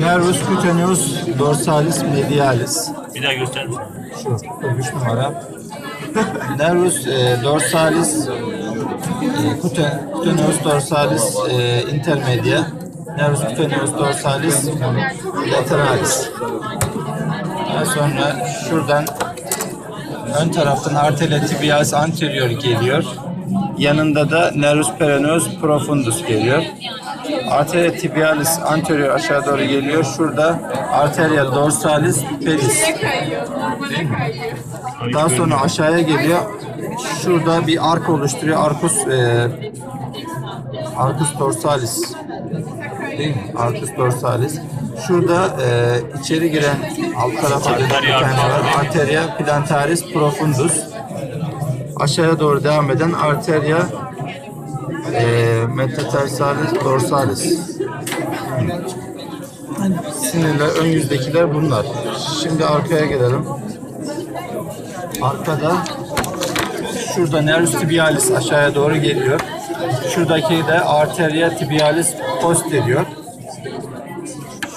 Nervus cutaneus dorsalis medialis. Bir daha göster. Şu, üç numara. Nervus e, dorsalis e, cutaneus dorsalis e, intermedia. Nervus cutaneus dorsalis lateralis. Daha sonra şuradan ön taraftan arteria tibialis anterior geliyor. Yanında da nervus peroneus profundus geliyor. Arteria tibialis anterior aşağı doğru geliyor. Şurada arteria dorsalis pedis. Daha sonra aşağıya geliyor. Şurada bir ark oluşturuyor. Arcus e, Arcus dorsalis. Değil mi? Arcus dorsalis. Şurada e, içeri giren alt tarafa bir tane var. Arteria plantaris profundus. Aşağıya doğru devam eden arteria e, metatarsalis dorsalis. Sinirler, ön yüzdekiler bunlar. Şimdi arkaya gelelim. Arkada şurada nervus tibialis aşağıya doğru geliyor. Şuradaki de arteria tibialis posterior.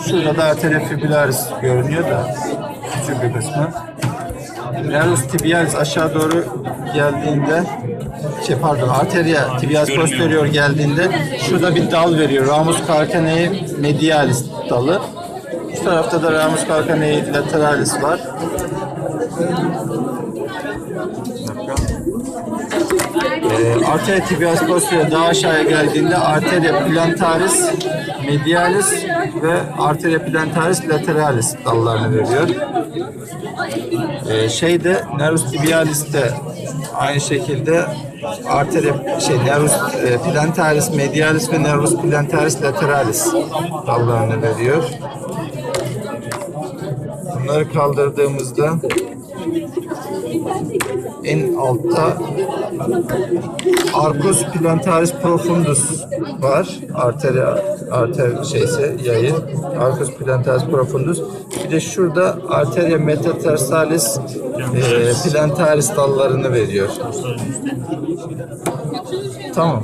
Şurada da arteria fibularis görünüyor da küçük bir kısmı. Nervus tibialis aşağı doğru geldiğinde şey pardon arteria tibialis posterior geldiğinde şurada bir dal veriyor. Ramus calcaneae medialis dalı. Şu tarafta da Ramus calcaneae lateralis var. Ee, arteria tibialis posterior daha aşağıya geldiğinde arteria plantaris medialis ve arteria plantaris lateralis dallarını veriyor. Ee, şeyde nervus tibialis de aynı şekilde arteria şey nervus e, plantaris medialis ve nervus plantaris lateralis dallarını veriyor. Bunları kaldırdığımızda en altta Arcus plantaris profundus var. Arteri arter şeyse yayı. Arcus plantaris profundus. Bir de şurada arteria metatarsalis e, plantaris dallarını veriyor. Tamam.